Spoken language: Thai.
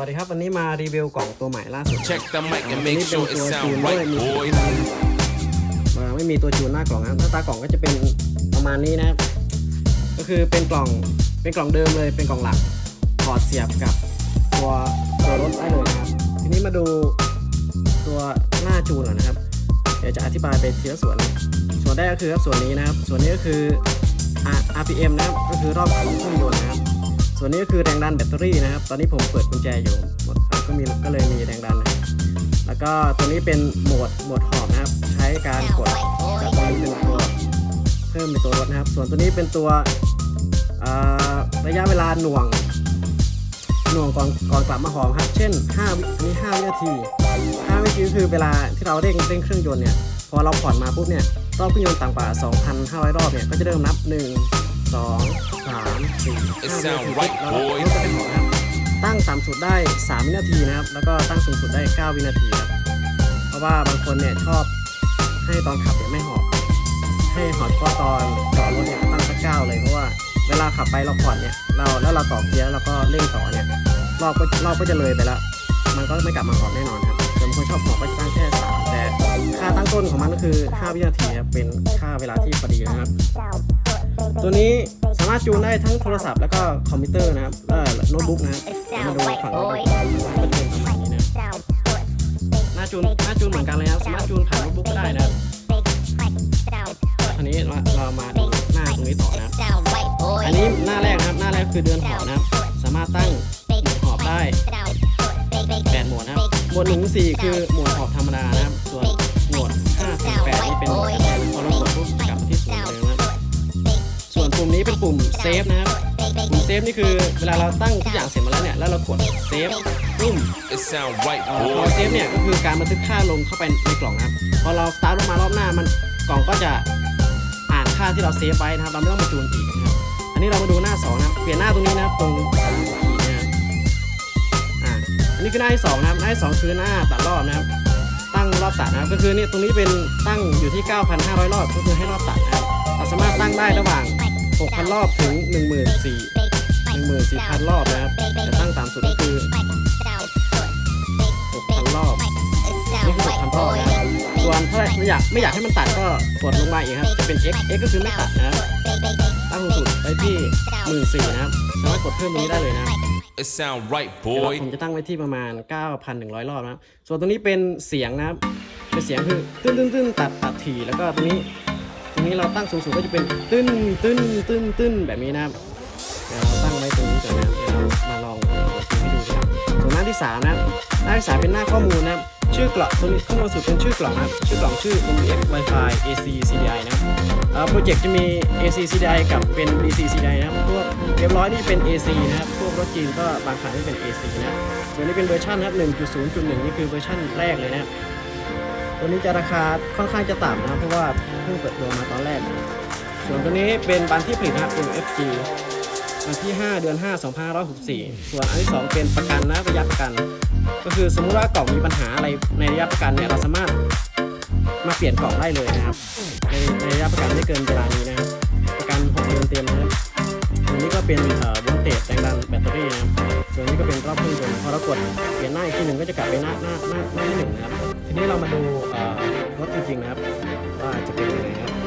วัสดีครับ วันนี้มารีวิวกล่องตัวใหม่ล่าสุด Check the mic and อัน make นี้เป็น sure it ตัวจู sound นด้วย right, มี boys. มาไม่มีตัวจูนหน้ากล่องนะหน้าตากล่องก็จะเป็นประมาณนี้นะครับก็คือเป็นกล่องเป็นกล่องเดิมเลยเป็นกล่องหลักถอดเสียบกับตัวตัวรถได้เลยนะครับ ทีนี้มาดูตัวหน้าจูนก่อนนะครับ เดี๋ยวจะอธิบายไปทีละส่วนนะส่วนแรกก็คือส่วนนี้นะครับ ส่วนนี้ก็คือ R- RPM นะครับก็คือรอบของเครื่องยนต์นะครับ ส่วนนี้ก็คือแรงดันแบตเตอรี่นะครับ ตอนนี้ผมเปิดกุญแจอยู่หมดอะก็มีก็เลยมีแรงดันนะครับแล้วก็ตัวนี้เป็นโหมดโหมดหอบนะครับ ใช้การกดจากตัวนี้เป็นตัวเพิ่มเป็นตัวรถนะครับ ส่วนตัวนี้เป็นตัวระยะเวลาหน่วง หน่วงก่อนก่อนกลับมาหอมครับ เช่น5วิอันนี้5วินาที5วินาทีคือเวลาที่เราเร่งเร่งเครื่องยนต์เนี่ยพอเราผ่อนมาปุ๊บเนี่ยรอบเครื่องยนต์ต่ำกว่า 2,500 รอบเนี่ยก็จะเริ่มนับ 1 2 3 4 It 5 sound วินาที right, แล้วเรา boys ก็จะหอมนะครับตั้งต่ำสุดได้ 3 วินาทีนะครับ แล้วก็ตั้งสูงสุดได้ 9 วินาทีครับเพราะว่าบางคนเนี่ยชอบให้ตอนขับเนี่ยไม่หอบให้หอบเฉพาะตอนจอดรถเนี่ยตั้งสักเก้าเลยเพราะว่าเวลาขับไปเราผ่อนเนี่ยเราแล้วเราต่อเกียร์แล้วเราก็เร่งต่อเนี่ยรอบก็รอบก็จะเลยไปแล้วมันก็ไม่กลับมาหอบแน่นอนครับส่วนบางคนชอบหอบก็จะตั้งแค่สามแต่ค่าตั้งต้นของมันก็คือ 5 วินาทีครับเป็นค่าเวลาที่พอดีนะครับ ตัวนี้สามารถจูนได้ทั้งโทรศัพท์แล้วก็คอมพิวเตอร์นะครับเออโน้ตบุ๊กนะครับเดี๋ยวมาดูฝั่งโน้ตบุ๊กก็จะเป็นประมาณนี้นะครับหน้าจูนหน้าจูนเหมือนกันเลยนะครับสามารถจูนผ่านโน้ตบุ๊กก็ได้นะครับอันนี้เรามาดูหน้าตรงนี้ต่อนะครับอันนี้หน้าแรกนะครับหน้าแรกคือเดือนหอบนะครับสามารถตั้งโหมดหอบได้แปดโหมดนะครับโหมดหนึ่งถึงสี่คือโหมดหอบธรรมดานะครับ ปุ่มนี้เป็นปุ่มเซฟนะครับปุ่มเซฟนี่คือเวลาเราตั้งทุกอย่างเสร็จหมาแล้วเนี่ยแล้วเรากดเซฟปุ้ม It sound right, เอ่อพอ boys. เซฟเนี่ยก็คือการบันทึกค่าลงเข้าไปในกล่องนะครับพอเราสตาร์ทรถมารอบหน้ามันกล่องก็จะอ่านค่าที่เราเซฟไว้นะครับเราไม่ต้องมาจูนอีกนะครับอันนี้เรามาดูหน้าสองนะครับเปลี่ยนหน้าตรงนี้นะครับตรงสามขีดนะครับอ่าอันนี้คือหน้าที่สองนะครับหน้าที่สองคือหน้าตัดรอบนะครับตั้งรอบตัดนะครับก็คือนี่ตรงนี้เป็นตั้งอยู่ที่ 9,500 รอบก็คือให้รอบตัดนะครับเราสามารถตั้งได้ระหว่าง 6,000 รอบถึง 14,000 14,000 รอบนะครับแต่ตั้งต่ำสุดก็คือ 6,000 รอบ นี่คือ 6,000 รอบนะครับส่วนถ้าไม่อยากไม่อยากให้มันตัดก็กดลงมาอีกครับ จะเป็น x x ก็คือไม่ตัดนะครับ ตั้งสูงสุดไปที่ 14,000นะครับ สามารถกดเพิ่มตรงนี้ได้เลยนะครับ It sound right, เดี๋ยว boy. ผมจะตั้งไว้ที่ประมาณ 9,100 รอบนะครับส่วนตรงนี้เป็นเสียงนะครับ เป็นเสียงคือตื้นตื้นตื้นตัดตัดถี่แล้วก็ตรงนี้ต รงนี้เราตั้งสูงสุดก็จะเป็นตื้นตื้นตื้นตื้นแบบนี้นะครับเดี๋ยวเราตั้งไว้ตรงนี้ก่อนนะเดี๋ยวเรามาลองให้ดูนะครับส่วนหน้าที่สามนะครับหน้าที่สามเป็นหน้าข้อมูลนะครับชื่อกล่องตรงนี้ข้างบนสุดเป็นชื่อกล่องนะครับชื่อกล่องชื่อ MX Wi-Fi AC CDI นะครับเอ่อโปรเจกต์จะมี AC CDI กับเป็น DC CDI นะครับพวกเรียบร้อยนี่เป็น AC นะครับพวกรถจีนก็บางคันที่เป็น AC นะส่วนนี้เป็นเวอร์ชันนะครับ1.0.1 นี่คือเวอร์ชันแรกเลยนะครับ ตัวนี้จะราคาค่อนข้างจะต่ำนะครับเพราะว่าเพิ่งเปิดตัวมาตอนแรกส่วนตัวนี้เป็นบันที่ผลิตนะเป็น FG วันที่ 5 เดือน 5 2564 ส่วนอันที่ 2 เป็นประกันนะระยะประกัน ก็คือสมมุติว่ากล่องมีปัญหาอะไรในระยะประกันเนี่ยเราสามารถมาเปลี่ยนกล่องได้เลยนะครับ ในในระยะประกันไม่เกินเวลานี้นะครับประกัน6เดือนเต็มนะครับส่วนนี้ก็เป็นเอ่อ รอบเครื่องยนต์พอเรากดเปลี่ยนหน้าอีกทีหนึ่งก็จะกลับไปหน้าหน้าหน้าหน้าที่หนึ่งนะครับทีนี้เรามาดูรถจริงๆนะครับว่าจะเป็นยังไงครับ